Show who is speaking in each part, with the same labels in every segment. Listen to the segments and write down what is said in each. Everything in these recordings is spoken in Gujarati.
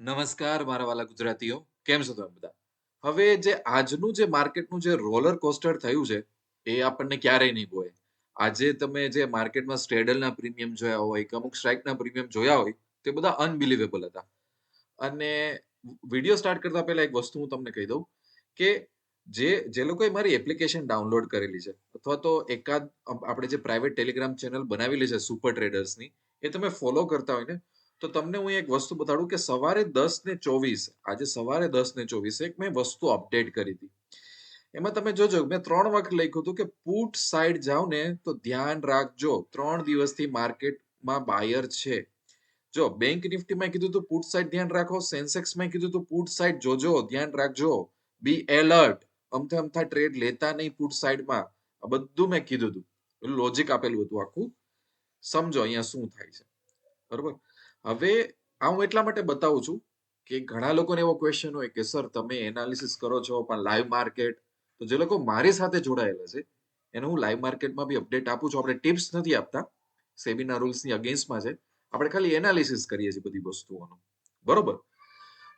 Speaker 1: નમસ્કાર મારા વાલા ગુજરાતીઓ, કેમ છો તમે બધા? હવે જે આજનું જે માર્કેટનું જે રોલર કોસ્ટર થયું છે, એ આપણને ક્યારેય નહીં બોય આજે તમે જે માર્કેટમાં સ્ટેડલના પ્રીમિયમ જોયા હોય કે અમુક સ્ટ્રાઇકના પ્રીમિયમ જોયા હોય, તે બધા અનબિલિવેબલ હતા. અને વીડિયો સ્ટાર્ટ કરતા પહેલા એક વસ્તુ હું તમને કહી દઉં કે જે જે લોકોએ મારી એપ્લિકેશન ડાઉનલોડ કરેલી છે, અથવા તો એકાદ આપણે જે પ્રાઇવેટ ટેલિગ્રામ ચેનલ બનાવેલી છે સુપર ટ્રેડર્સની એ તમે ફોલો કરતા હોય ને તો તમને હું એક વસ્તુ બતાડું કે સવારે દસ ને ચોવીસ, આજે સવારે દસ ને ચોવીસ એક મેં વસ્તુ અપડેટ કરી હતી. એમાં તમે જોજો મેં ત્રણ વખત લખ્યું હતું કે પુટ સાઈડ જાઓ ને તો ધ્યાન રાખજો, ત્રણ દિવસથી માર્કેટમાં બાયર છે. જો બેંક નિફ્ટીમાં કીધું હતું પુટ સાઈડ ધ્યાન રાખો, સેન્સેક્સમાં કીધું હતું પુટ સાઈડ જોજો, ધ્યાન રાખજો. બી એલર્ટ અમથા અમથા ટ્રેડ લેતા નહીં પુટ સાઈડમાં આ બધું મેં કીધું હતું. લોજિક આપેલું હતું આખું. સમજો અહીંયા શું થાય છે. બરોબર? હવે આ હું એટલા માટે બતાવું છું કે ઘણા લોકોને એવો ક્વેશ્ચન હોય કે, સર, તમે એનાલિસિસ કરો છો, પણ લાઈવ માર્કેટ તો જે લોકો મારી સાથે જોડાયેલા છે, એને હું લાઈવ માર્કેટમાં બી અપડેટ આપું છું. આપણે ટિપ્સ નથી આપતા સેબીના રૂલ્સની અગેન્સ્ટમાં છે. આપણે ખાલી એનાલિસિસ કરીએ છીએ બધી વસ્તુઓનું. બરોબર?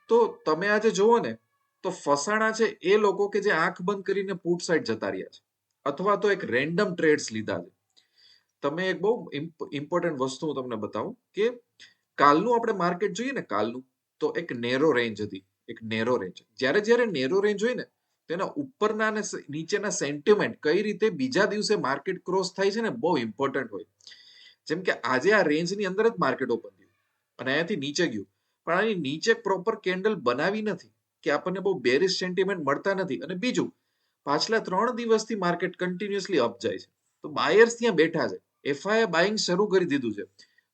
Speaker 1: તો તમે આજે જુઓ ને, તો ફસાણા છે એ લોકો કે જે આંખ બંધ કરીને પુટ સાઈડ જતા રહ્યા છે. અથવા તો એક રેન્ડમ ટ્રેડ્સ લીધા છે. તમે એક બહુ ઇમ્પોર્ટન્ટ વસ્તુ હું તમને બતાવું કે કાલનું આપણે માર્કેટ જોઈએ ને, કાલનું, તો એક નેરો રેન્જ હતી, એક નેરો રેન્જ જ્યારે જ્યારે નેરો રેન્જ હોય ને તેના ઉપરના અને નીચેના સેન્ટિમેન્ટ કઈ રીતે બીજા દિવસે માર્કેટ ક્રોસ થાય છે ને, બહુ ઇમ્પોર્ટન્ટ હોય. જેમ કે આજે આ રેન્જની અંદર જ માર્કેટ ઓપન થયું, અને અહીંયાથી નીચે ગયું. પણ આની નીચે પ્રોપર કેન્ડલ બનાવી નથી, કે આપણને બહુ બેરિશ સેન્ટિમેન્ટ મળતા નથી. અને બીજું, પાછલા ત્રણ દિવસથી માર્કેટ કન્ટિન્યુઅસલી અપ જાય છે. તો બાયર્સ ત્યાં બેઠા છે. એફઆઈએ બાઇંગ શરૂ કરી દીધું છે.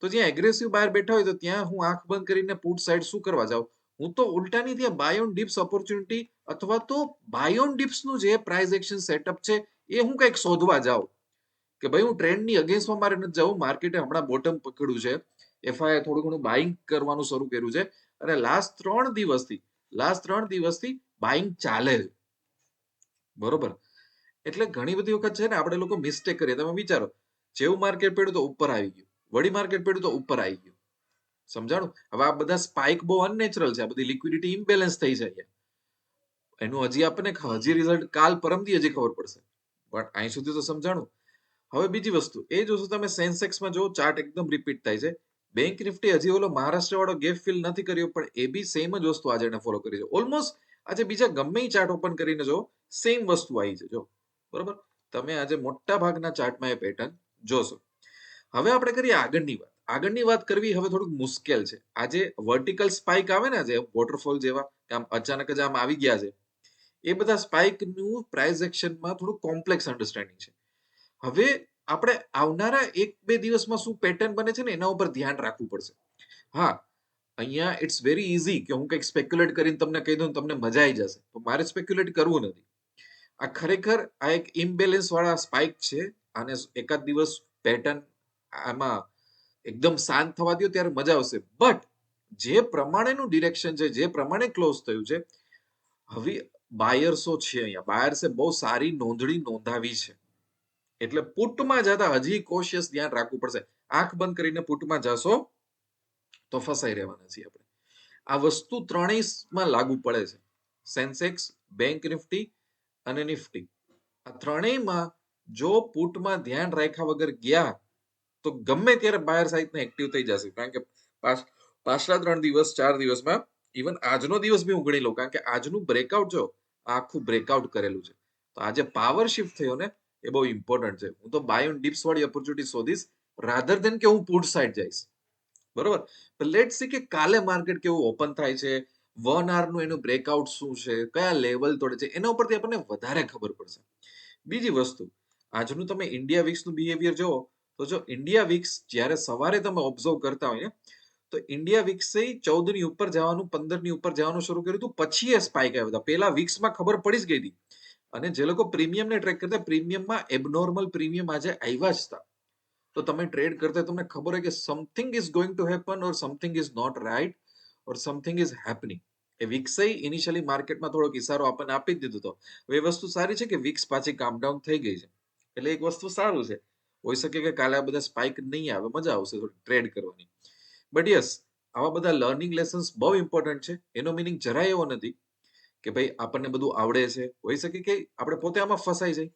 Speaker 1: તો જ્યાં એગ્રેસિવ બાયર બેઠા હોય તો ત્યાં હું આંખ બંધ કરીને પુટ સાઈડ શું કરવા જાઉં? હું તો ઉલટાની ત્યાં બાયોન ડિપ્સ ઓપોર્ચ્યુનિટી અથવા તો બાયોન ડિપ્સનું જે પ્રાઇસ એક્શન સેટઅપ છે એ હું કંઈક શોધવા જાઉં. કે ભાઈ હું ટ્રેન્ડની અગેન્સ્ટમાં મારે નથી જવું માર્કેટે હમણાં બોટમ પકડ્યું છે. એફઆઈએ થોડું ઘણું બાઇંગ કરવાનું શરૂ કર્યું છે. અને લાસ્ટ ત્રણ દિવસથી લાસ્ટ ત્રણ દિવસથી બાઇંગ ચાલે છે. બરોબર? એટલે ઘણી બધી વખત છે ને આપણે લોકો મિસ્ટેક કરીએ. તમે વિચારો, જેવું માર્કેટ પડ્યું તો ઉપર આવી ગયું. વળી માર્કેટ પડ્યું તો ઉપર આવી ગયું. સમજાણું? હવે આ બધા સ્પાઇક બહુ અનનેચરલ છે. આ બધી લિક્વિડિટી ઇમ્બેલેન્સ થઈ જાય એનું હજી આપણને હજી રિઝલ્ટ કાલ પરમથી હજી ખબર પડશે. બટ અહીં સુધી તો સમજાણું. હવે બીજી વસ્તુ. એ જોશો તમે સેન્સેક્સમાં જો ચાર્ટ એકદમ રિપીટ થાય છે. બેંક નિફ્ટી હજી ઓલો મહારાષ્ટ્ર વાળો ગેપ ફિલ નથી કર્યો, પણ એ બી સેમ જ વસ્તુ આજે એને ફોલો કરી છે. ઓલમોસ્ટ આજે બીજા ગમે ચાર્ટ ઓપન કરીને જો સેમ વસ્તુ આવી છે. જો. બરોબર? તમે આજે મોટા ભાગના ચાર્ટમાં એ પેટર્ન જોશો. હવે આપણે કરીએ આગળની વાત. આગળની વાત કરવી હવે થોડુંક મુશ્કેલ છે. આજે વર્ટિકલ સ્પાઇક આવે ને જે વોટરફોલ જેવા આમ અચાનક જ આમ આવી ગયા છે, એ બધા સ્પાઇકનું પ્રાઇસ એક્શનમાં થોડું કોમ્પ્લેક્સ અન્ડરસ્ટેન્ડિંગ છે. હવે આપણે આવનારા એક બે દિવસમાં શું પેટર્ન બને છે ને એના ઉપર ધ્યાન રાખવું પડશે. હા, અહીંયા ઇટ્સ વેરી ઇઝી કે હું કંઈક સ્પેક્યુલેટ કરીને તમને કહી દઉં તમને મજા આવી જશે. તો મારે સ્પેક્યુલેટ કરવું નથી. આ ખરેખર આ એક ઇમ્બેલેન્સ વાળા સ્પાઇક છે, આને એકાદ દિવસ પેટર્ન આમાં એકદમ શાંત થવા દો ત્યારે મજા આવશે. બટ જે પ્રમાણેનું ડિરેક્શન છે, જે પ્રમાણે ક્લોઝ થયું છે, હવે બાયર્સો છે અહીંયા. બાયર્સે બહુ સારી નોંધણી નોંધાવી છે. એટલે પુટમાં જતા હજી કોશિયસ ધ્યાન રાખવું પડશે. આંખ બંધ કરીને પુટમાં જશો તો ફસાઈ રહેવાના છીએ આપણે. આ વસ્તુ ત્રણેયમાં લાગુ પડે છે. સેન્સેક્સ બેંક નિફ્ટી અને નિફ્ટી આ ત્રણેયમાં જો પુટમાં ધ્યાન રાખ્યા વગર ગયા તો ગમે ત્યારે બાયર સાઈડને એક્ટિવ થઈ જશે, કારણ કે પાછલા ત્રણ દિવસ, ચાર દિવસમાં ઇવન આજનો દિવસ બી હું ગણી લઉં, કારણ કે આજનું બ્રેકઆઉટ જો, આખું બ્રેકઆઉટ કરેલું છે. તો આજે પાવર શિફ્ટ થયો ને, એ બહુ ઇમ્પોર્ટન્ટ છે. હું તો બાય ઓન ડિપ્સ વાળી ઓપોર્ચ્યુનિટી શોધીશ રાધર દેન કે હું પુટ સાઈડ જઈશ. બરોબર? લેટ સી કે કાલે માર્કેટ કેવું ઓપન થાય છે વનનું એનું બ્રેકઆઉટ શું છે, કયા લેવલ તોડે છે, એના ઉપરથી આપણને વધારે ખબર પડશે. બીજી વસ્તુ, આજનું તમે ઇન્ડિયા વિક્સનું બિહેવિયર જોવો તો જો ઇન્ડિયા વિક્સ જ્યારે સવારે તમે ઓબ્ઝર્વ કરતા હોય ને, તો ઇન્ડિયા વિક્સે ચૌદની ઉપર જવાનું પંદરની ઉપર જવાનું શરૂ કર્યું હતું, પછી એ સ્પાઇક આવ્યા હતા. પેલા વિક્સમાં ખબર પડી જ ગઈ હતી. અને જે લોકો પ્રીમિયમને ટ્રેક કરતા પ્રીમિયમમાં એબનોર્મલ પ્રીમિયમ આજે આવ્યા જ હતા. તો તમે ટ્રેડ કરતા તમને ખબર હોય કે something is going to happen or something is not right or something is happening એ વિક્સે ઇનિશિયલી માર્કેટમાં થોડોક ઇશારો આપણને આપી જ દીધો હતો. એ વસ્તુ સારી છે કે વિક્સ પાછી કામ ડાઉન થઈ ગઈ છે? એટલે એક વસ્તુ સારું છે. હોઈ શકે કે કાલે આ બધા સ્પાઇક નહીં આવે, મજા આવશે ટ્રેડ કરવાની. બટ યસ આવા બધા લર્નિંગ લેસન્સ બહુ ઇમ્પોર્ટન્ટ છે. એનો મિનિંગ જરાય એવો નથી કે ભાઈ આપણને બધું આવડે છે. હોઈ શકે કે આપણે પોતે આમાં ફસાઈ જાય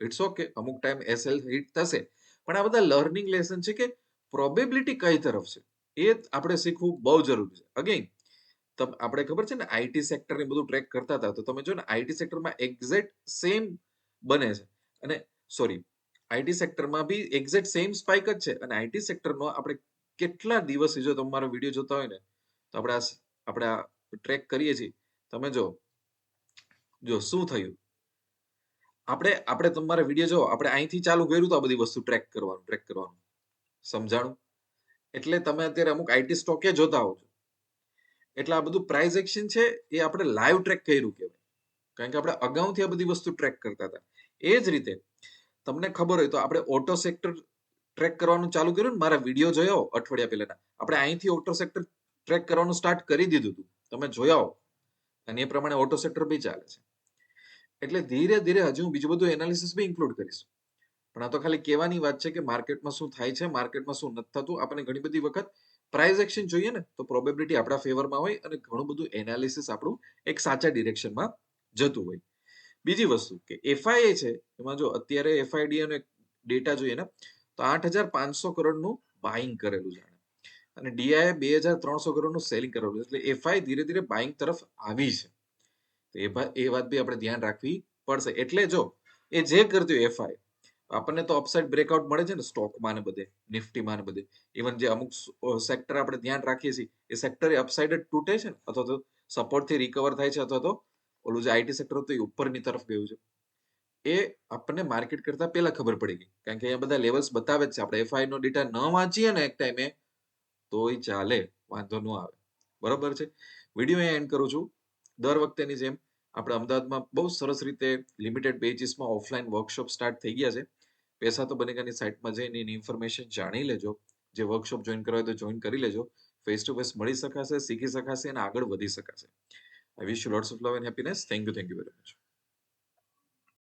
Speaker 1: ઇટ્સ ઓકે અમુક ટાઈમ એસએલ હિટ થશે. પણ આ બધા લર્નિંગ લેસન છે કે પ્રોબેબિલિટી કઈ તરફ છે? એ આપણે શીખવું બહુ જરૂરી છે. અગેન તમ, આપણે ખબર છે ને આઈટી સેક્ટરને બધું ટ્રેક કરતા હતા, તો તમે જો ને આઈટી સેક્ટરમાં એક્ઝેક્ટ સેમ બને છે. અને સોરી આઈટી સેક્ટરમાં બી એક્ઝેક્ટ સેમ સ્પાઇક જ છે. અને આઈટી સેક્ટરનો આપણે કેટલા દિવસથી જો તમારો વીડિયો જોતા હોય ને, તો આપણે આ આપણે આ ટ્રેક કરીએ છીએ. તમે જો જો શું થયું? આપણે આપણે તમારા વીડિયો જો, આપણે અહીંથી ચાલુ કર્યું તો આ બધી વસ્તુ ટ્રેક કરવાનું ટ્રેક કરવાનું. સમજાણું? એટલે તમે અત્યારે અમુક આઈટી સ્ટોકે જોતા છો. એટલે આ બધું પ્રાઇઝ એક્શન છે, એ આપણે લાઈવ ટ્રેક કર્યું કહેવાય. કારણ કે આપણે અગાઉથી આ બધી વસ્તુ ટ્રેક કરતા હતા. એ જ રીતે તમને ખબર હોય તો આપણે ઓટો સેક્ટર ટ્રેક કરવાનું ચાલુ કર્યું ને, મારા વીડિયો જોયો અઠવાડિયા પહેલાના. આપણે અહીંથી ઓટો સેક્ટર ટ્રેક કરવાનું સ્ટાર્ટ કરી દીધું હતું. તમે જોયા અને એ પ્રમાણે ઓટો સેક્ટર બી ચાલે છે. એટલે ધીરે ધીરે હજુ હું બીજું બધું એનાલિસિસ બી ઇન્ક્લુડ કરીશ. પણ આ તો ખાલી કહેવાની વાત છે કે માર્કેટમાં શું થાય છે, માર્કેટમાં શું નથી થતું, આપણને ઘણી બધી વખત પ્રાઇસ એક્શન જોઈએ ને, તો પ્રોબેબિલિટી આપણા ફેવરમાં હોય અને ઘણું બધું એનાલિસિસ આપણું એક સાચા ડિરેક્શનમાં જતું હોય. બીજી વસ્તુ કે એફઆઈએ છે, એમાં જો અત્યારે એફઆઈડી અને ડેટા જોઈએ ને, તો આઠ હજાર પાંચસો કરોડનું બાઇંગ કરેલું છે અને ડીઆઈએ બે હજાર ત્રણસો કરોડનું સેલિંગ કરેલું છે. એટલે એફઆઈ ધીરે ધીરે બાઇંગ તરફ આવી છે. તો એ વાત બી આપણે ધ્યાન રાખવી પડશે. એટલે જો એ જે કરતી એફઆઈ આપણને તો અપસાઇડ બ્રેકઆઉટ મળે છે ને સ્ટોકમાં ને બધે નિફ્ટીમાં ને બધે. ઇવન જે અમુક સેક્ટર આપણે ધ્યાન રાખીએ છીએ, એ સેક્ટર અપસાઇડ જ તૂટે છે ને? અથવા તો સપોર્ટથી રિકવર થાય છે અથવા તો ઓલું જે આઈટી સેક્ટર હતું એ ઉપરની તરફ ગયું છે. એ આપણને માર્કેટ કરતા પહેલા ખબર પડી ગઈ. કારણ કે અહીંયા બધા લેવલ્સ બતાવે જ છે. આપણે એફઆઈ નો ડેટા ન વાંચીએ ને એક ટાઈમે તોય ચાલે. વાંધો ન આવે. બરોબર છે? વીડિયો અહીંયા એન્ડ કરું છું. દર વખતેની જેમ આપણે અમદાવાદમાં બહુ સરસ રીતે લિમિટેડ બેચીસમાં ઓફલાઈન વર્કશોપ સ્ટાર્ટ થઈ ગયા છે. પૈસા તો બનેગાની સાઇટમાં જઈને એની ઇન્ફોર્મેશન જાણી લેજો. જે વર્કશોપ જોઈન કરવા હોય તો જોઈન કરી લેજો. ફેસ ટુ ફેસ મળી શકાશે, શીખી શકાશે અને આગળ વધી શકાશે. I wish you lots of love and happiness. Thank you. Thank you very much.